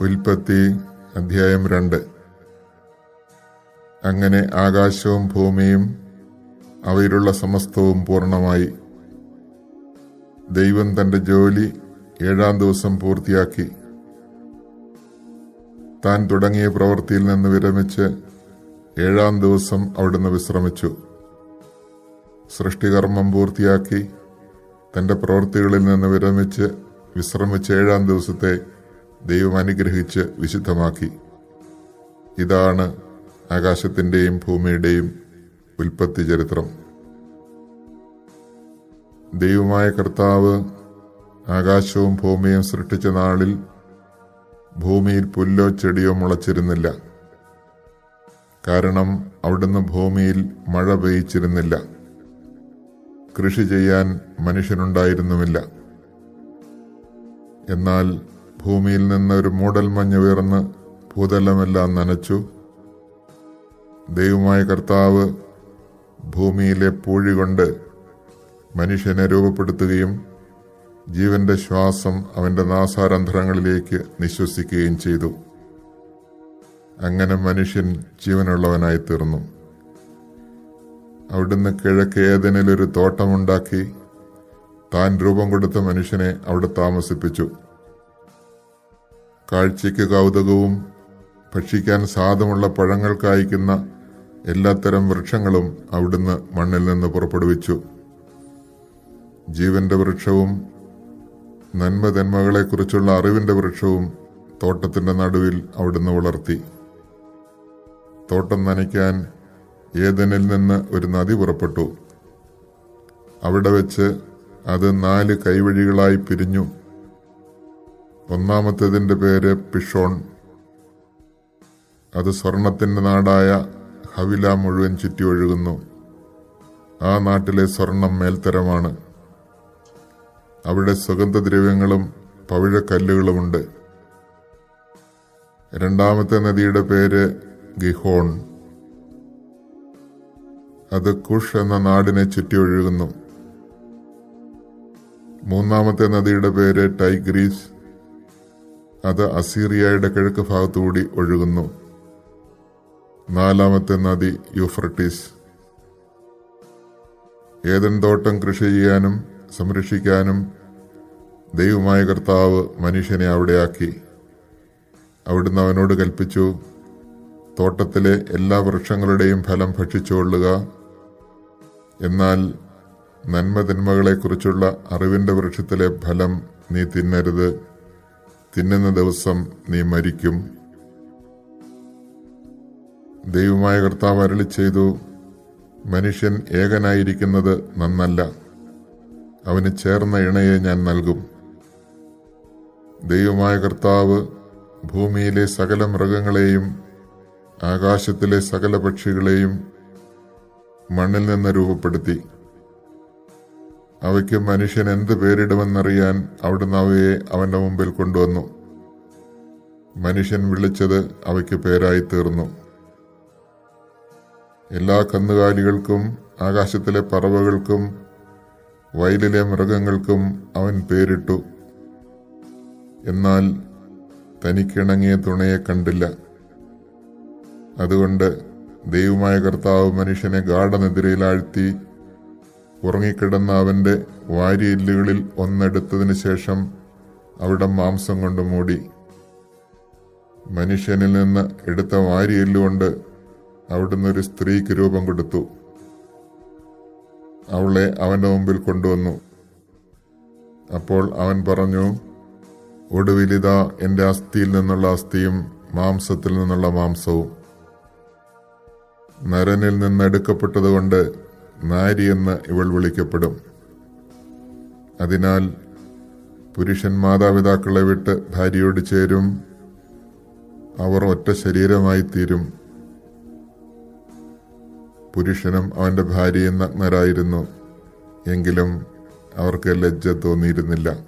ഉൽപ്പത്തി അധ്യായം രണ്ട്. അങ്ങനെ ആകാശവും ഭൂമിയും അവയിലുള്ള സമസ്തവും പൂർണമായി. ദൈവം തന്റെ ജോലി ഏഴാം ദിവസം പൂർത്തിയാക്കി. താൻ തുടങ്ങിയ പ്രവൃത്തിയിൽ നിന്ന് വിരമിച്ച് ഏഴാം ദിവസം അവിടുന്ന് വിശ്രമിച്ചു. സൃഷ്ടികർമ്മം പൂർത്തിയാക്കി തന്റെ പ്രവൃത്തികളിൽ നിന്ന് വിരമിച്ച് വിശ്രമിച്ച ഏഴാം ദിവസത്തെ ദൈവം അനുഗ്രഹിച്ച് വിശുദ്ധമാക്കി. ഇതാണ് ആകാശത്തിന്റെയും ഭൂമിയുടെയും ഉൽപ്പത്തി ചരിത്രം. ദൈവമായ കർത്താവ് ആകാശവും ഭൂമിയും സൃഷ്ടിച്ച നാളിൽ ഭൂമിയിൽ പുല്ലോ ചെടിയോ മുളച്ചിരുന്നില്ല. കാരണം അവിടുന്ന് ഭൂമിയിൽ മഴ പെയ്ച്ചിരുന്നില്ല കൃഷി ചെയ്യാൻ മനുഷ്യനുണ്ടായിരുന്നുമില്ല. എന്നാൽ ഭൂമിയിൽ നിന്ന് ഒരു മൂടൽമഞ്ഞ് ഉയർന്ന് ഭൂതലമെല്ലാം നനച്ചു. ദൈവമായ കർത്താവ് ഭൂമിയിലെ പൂഴി കൊണ്ട് മനുഷ്യനെ രൂപപ്പെടുത്തുകയും ജീവന്റെ ശ്വാസം അവന്റെ നാസാരന്ധ്രങ്ങളിലേക്ക് നിശ്വസിക്കുകയും ചെയ്തു. അങ്ങനെ മനുഷ്യൻ ജീവനുള്ളവനായി തീർന്നു അവിടുന്ന് കിഴക്ക് ഏതനിലൊരു തോട്ടമുണ്ടാക്കി താൻ രൂപം കൊടുത്ത മനുഷ്യനെ അവിടെ താമസിപ്പിച്ചു. കാഴ്ചയ്ക്ക് കൗതുകവും ഭക്ഷിക്കാൻ സാധമുള്ള പഴങ്ങൾ കായ്ക്കുന്ന എല്ലാത്തരം വൃക്ഷങ്ങളും അവിടുന്ന് മണ്ണിൽ നിന്ന് പുറപ്പെടുവിച്ചു. ജീവന്റെ വൃക്ഷവും നന്മതന്മകളെക്കുറിച്ചുള്ള അറിവിന്റെ വൃക്ഷവും തോട്ടത്തിന്റെ നടുവിൽ അവിടുന്ന് വളർത്തി. തോട്ടം നനയ്ക്കാൻ ഏതനിൽ നിന്ന് ഒരു നദി പുറപ്പെട്ടു. അവിടെ വെച്ച് അത് നാല് കൈവഴികളായി പിരിഞ്ഞു. ഒന്നാമത്തേതിന്റെ പേര് പിഷോൺ. അത് സ്വർണത്തിന്റെ നാടായ ഹവില മുഴുവൻ ചുറ്റി ഒഴുകുന്നു. ആ നാട്ടിലെ സ്വർണം മേൽത്തരമാണ്. അവിടെ സുഗന്ധദ്രവ്യങ്ങളും പവിഴക്കല്ലുകളുമുണ്ട്. രണ്ടാമത്തെ നദിയുടെ പേര് ഗിഹോൺ. അത് കുഷ് എന്ന നാടിനെ ചുറ്റി ഒഴുകുന്നു. മൂന്നാമത്തെ നദിയുടെ പേര് ടൈഗ്രീസ്. അത് അസീറിയയുടെ കിഴക്ക് ഭാഗത്തുകൂടി ഒഴുകുന്നു. നാലാമത്തെ നദി യൂഫ്രട്ടീസ്. ഏതൻ തോട്ടം കൃഷി ചെയ്യാനും സംരക്ഷിക്കാനും ദൈവമായ കർത്താവ് മനുഷ്യനെ അവിടെയാക്കി. അവിടുന്ന് അവനോട് കൽപ്പിച്ചു തോട്ടത്തിലെ എല്ലാ വൃക്ഷങ്ങളുടെയും ഫലം ഭക്ഷിച്ചുകൊള്ളുക. എന്നാൽ നന്മതിന്മകളെക്കുറിച്ചുള്ള അറിവിന്റെ വൃക്ഷത്തിലെ ഫലം നീ തിന്നരുത്. തിന്നുന്ന ദിവസം നീ മരിക്കും. ദൈവമായ കർത്താവ് അരളി ചെയ്തു മനുഷ്യൻ ഏകനായിരിക്കുന്നത് നന്നല്ല. അവന് ചേർന്ന ഇണയെ ഞാൻ നൽകും. ദൈവമായ കർത്താവ് ഭൂമിയിലെ സകല മൃഗങ്ങളെയും ആകാശത്തിലെ സകല പക്ഷികളെയും മണ്ണിൽ നിന്ന് രൂപപ്പെടുത്തി. അവയ്ക്ക് മനുഷ്യൻ എന്ത് പേരിടുമെന്നറിയാൻ അവിടുന്ന് അവയെ അവന്റെ മുമ്പിൽ കൊണ്ടുവന്നു. മനുഷ്യൻ വിളിച്ചത് അവയ്ക്ക് പേരായി തീർന്നു എല്ലാ കന്നുകാലികൾക്കും ആകാശത്തിലെ പറവകൾക്കും വയലിലെ മൃഗങ്ങൾക്കും അവൻ പേരിട്ടു. എന്നാൽ തനിക്കിണങ്ങിയ തുണയെ കണ്ടില്ല. അതുകൊണ്ട് ദൈവമായ കർത്താവ് മനുഷ്യനെ ഗാഠനിദ്രയിലാഴ്ത്തി ഉറങ്ങിക്കിടന്ന അവന്റെ വാരിയെല്ലുകളിൽ ഒന്നെടുത്തതിന് ശേഷം അവിടെ മാംസം കൊണ്ട് മൂടി. മനുഷ്യനിൽ നിന്ന് എടുത്ത വാരിയെല്ലുകൊണ്ട് അവിടുന്ന് ഒരു സ്ത്രീക്ക് രൂപം കൊടുത്തു. അവളെ അവന്റെ മുമ്പിൽ കൊണ്ടുവന്നു. അപ്പോൾ അവൻ പറഞ്ഞു ഒടുവിലിതാ എന്റെ അസ്ഥിയിൽ നിന്നുള്ള അസ്ഥിയും മാംസത്തിൽ നിന്നുള്ള മാംസവും. നരനിൽ നിന്ന് എടുക്കപ്പെട്ടതുകൊണ്ട് നാരി എന്ന് ഇവൾ വിളിക്കപ്പെടും. അതിനാൽ പുരുഷൻ മാതാപിതാക്കളെ വിട്ട് ഭാര്യയോട് ചേരും. അവർ ഒറ്റ ശരീരമായി തീരും. പുരുഷനും അവന്റെ ഭാര്യയും നഗ്നരായിരുന്നു. എങ്കിലും അവർക്ക് ലജ്ജ തോന്നിയിരുന്നില്ല.